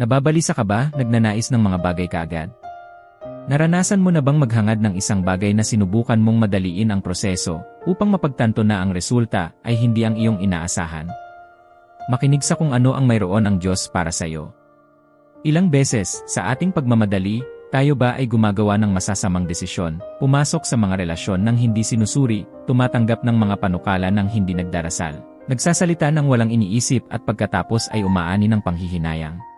Nababalisa ka ba, nagnanais ng mga bagay kaagad? Naranasan mo na bang maghangad ng isang bagay na sinubukan mong madaliin ang proseso upang mapagtanto na ang resulta ay hindi ang iyong inaasahan? Makinig sa kung ano ang mayroon ang Diyos para sa iyo. Ilang beses, sa ating pagmamadali, tayo ba ay gumagawa ng masasamang desisyon, pumasok sa mga relasyon ng hindi sinusuri, tumatanggap ng mga panukala ng hindi nagdarasal, nagsasalita ng walang iniisip at pagkatapos ay umaani ng panghihinayang.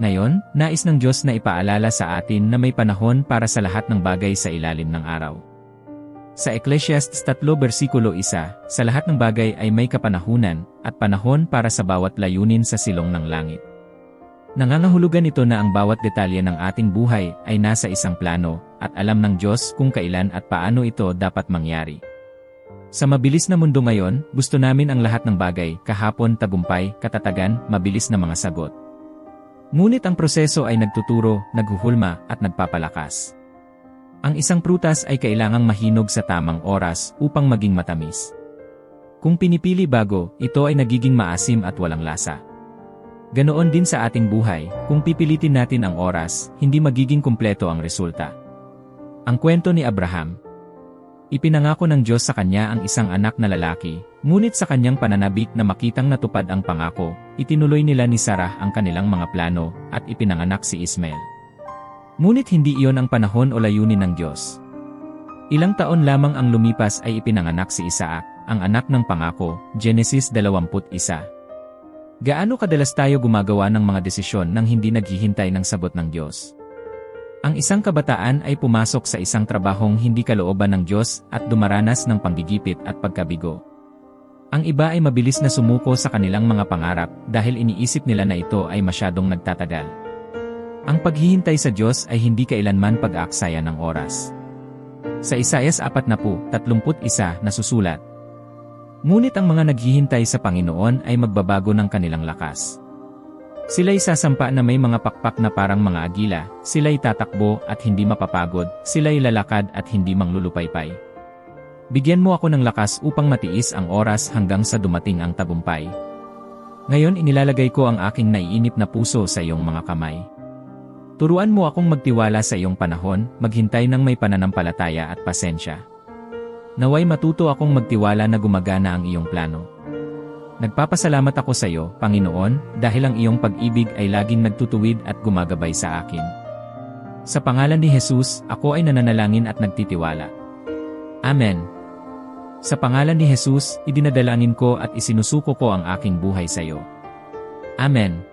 Ngayon, nais ng Diyos na ipaalala sa atin na may panahon para sa lahat ng bagay sa ilalim ng araw. Sa Ecclesiastes 3 versikulo 1, sa lahat ng bagay ay may kapanahunan at panahon para sa bawat layunin sa silong ng langit. Nangangahulugan ito na ang bawat detalye ng ating buhay ay nasa isang plano at alam ng Diyos kung kailan at paano ito dapat mangyari. Sa mabilis na mundo ngayon, gusto namin ang lahat ng bagay, kahapon tagumpay, katatagan, mabilis na mga sagot. Ngunit ang proseso ay nagtuturo, naghuhulma, at nagpapalakas. Ang isang prutas ay kailangang mahinog sa tamang oras upang maging matamis. Kung pinipili bago, ito ay nagiging maasim at walang lasa. Ganoon din sa ating buhay, kung pipilitin natin ang oras, hindi magiging kumpleto ang resulta. Ang kwento ni Abraham, Ipinangako ng Diyos sa kanya ang isang anak na lalaki, ngunit sa kanyang pananabik na makitang natupad ang pangako, itinuloy nila ni Sarah ang kanilang mga plano, at ipinanganak si Ismael. Ngunit hindi iyon ang panahon o layunin ng Diyos. Ilang taon lamang ang lumipas ay ipinanganak si Isaac, ang anak ng pangako, Genesis 21. Gaano kadalas tayo gumagawa ng mga desisyon nang hindi naghihintay ng sagot ng Diyos? Ang isang kabataan ay pumasok sa isang trabahong hindi kalooban ng Diyos at dumaranas ng panggigipit at pagkabigo. Ang iba ay mabilis na sumuko sa kanilang mga pangarap dahil iniisip nila na ito ay masyadong nagtatagal. Ang paghihintay sa Diyos ay hindi kailanman pag-aaksaya ng oras. Sa Isaias 40, 31 nasusulat, Ngunit ang mga naghihintay sa Panginoon ay magbabago ng kanilang lakas. Sila'y sasampa na may mga pakpak na parang mga agila, sila'y tatakbo at hindi mapapagod, sila'y lalakad at hindi manglulupaypay. Bigyan mo ako ng lakas upang matiis ang oras hanggang sa dumating ang tabumpay. Ngayon inilalagay ko ang aking naiinip na puso sa iyong mga kamay. Turuan mo akong magtiwala sa iyong panahon, maghintay ng may pananampalataya at pasensya. Naway matuto akong magtiwala na gumagana ang iyong plano. Nagpapasalamat ako sa iyo, Panginoon, dahil ang iyong pag-ibig ay laging nagtutuwid at gumagabay sa akin. Sa pangalan ni Jesus, ako ay nananalangin at nagtitiwala. Amen. Sa pangalan ni Jesus, idinadalangin ko at isinusuko ko ang aking buhay sa iyo. Amen.